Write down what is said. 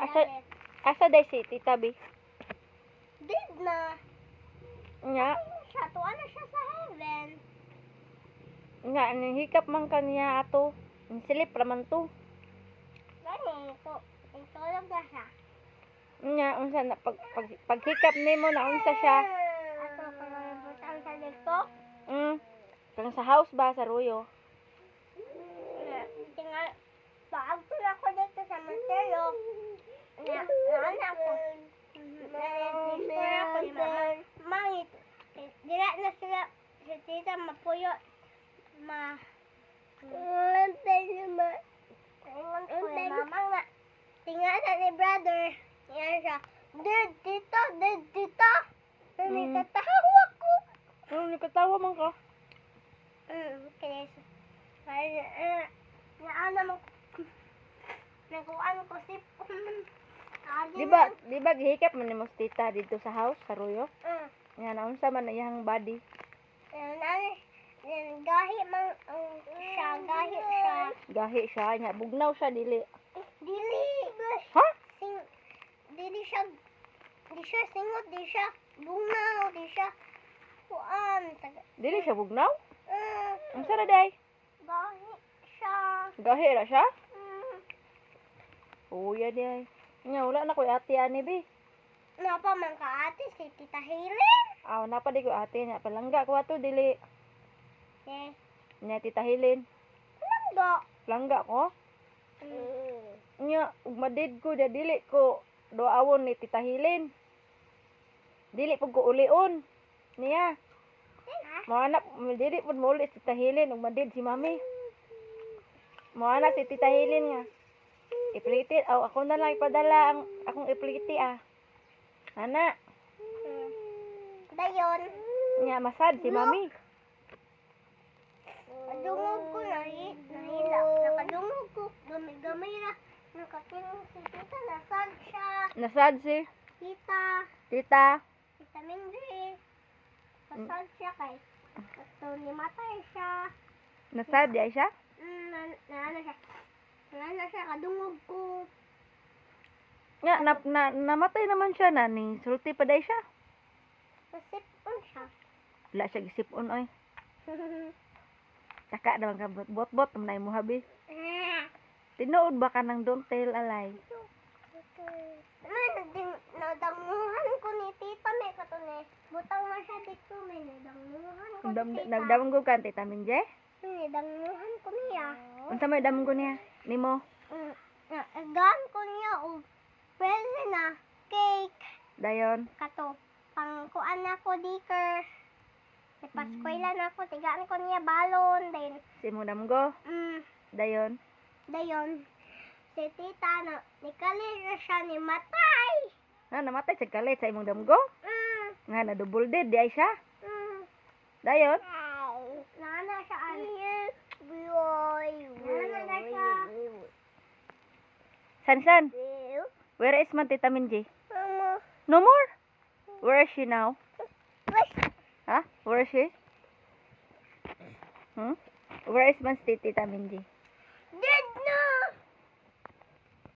Asa, asa day si Tita B? Did na. Nga, Siya, tuwa na siya sa heaven. nga, hikap man kaniya ato. Silip raman to. Gani, ito. Itulog na siya. Nga, unsa na, pag, pag, paghikap nimo na unsa siya. Ato, pangalibutan sa dito. Mm. Kang sa house ba, sa Ruyo? Tingnan, baag ko na ako dito sa Montero. Na, naanak ko. Na-register ako ni mama. Mangit. Dira na sila, si mapuyo. Ma. Antay naman. Ingon ko ni mama nga. Tingnan na ni brother. Yan siya. Dad, tita, dad, tita. Mm. Nagtatawa ko. Ano, nakatawa man ka? Mm, okay. Kaya, eh, naana mo, nakuhaan ko si Di ba, di ba gihikap man nimo si Tita dito sa house, sa Ruyo? Mm, Nga, na unsa man na iyang body. nani, eh, gahi man ang siya, gahi siya. Gahi siya, nya bugnaw siya dili. Dili, Ha? sing, dili siya, di siya singot, di siya bungaw, di siya, kuan, Dili siya bugnaw? mm, Unsa na day? gahi siya. Gahi ra siya? Mm, Uya di ay. Nya wala na ko ate ani bi. napa man ka ate, si Tita Helen. Aw napa di ko ate nya palangga ko ato dili. Nya tita Helen. langga. Langga ko. Mm. Nya madid ko da dili ko doawon ni tita Helen. Dili pud ko ulion. Niya. Mo anak dili pud mo uli si tita Helen ug madid si mami. Mo anak si tita Helen nga. Ipliti, aw ako na lang ipadala ang akong ipliti ah. Ana, Dayon, nya masad si mami. Kadungog ko nahi, nahila. Nakadungog ko, gamay-gamay na. Nakatinong si tita, nasag siya. Nasad si Tita, tita. tita Mingri. Nasag siya kay. Kato ni matay siya. Nasad ay siya? Mm, na, na, ano siya. Na, ano siya, kadungog ko. Nga, na, na, namatay naman siya na ni sulti pa day siya. Nasipon siya. Wala siya gisipon oy. Saka naman ka bot-bot na mo habi. Tinuod ba ka ng don't tell a lie? May nagding nadanguhan ko ni tita may kato ni butang na siya dito may nadanguhan ko ni tita. nagdamon ko ka tita Minje? May nadanguhan ko niya. Unsa may damon ko niya? Nimo? Na agan ko niya og pwede na cake Dayon. kato pang kuan na ko diker. May paskwela na ko tigaan ko niya balon din. Si mo damgo. Mm, Dayon. dayon si tita na nikalir na siya ni matay. Na namatay sa kalit sa imong damgo. Mm, Nga na double dead di ay siya. mm. Dayon. Nana siya an. Nana na siya. San san? Where is man tita Minje? Mama. No more. Where is she now? Ha? Where is she? Hmm? Where is man si tita Minje?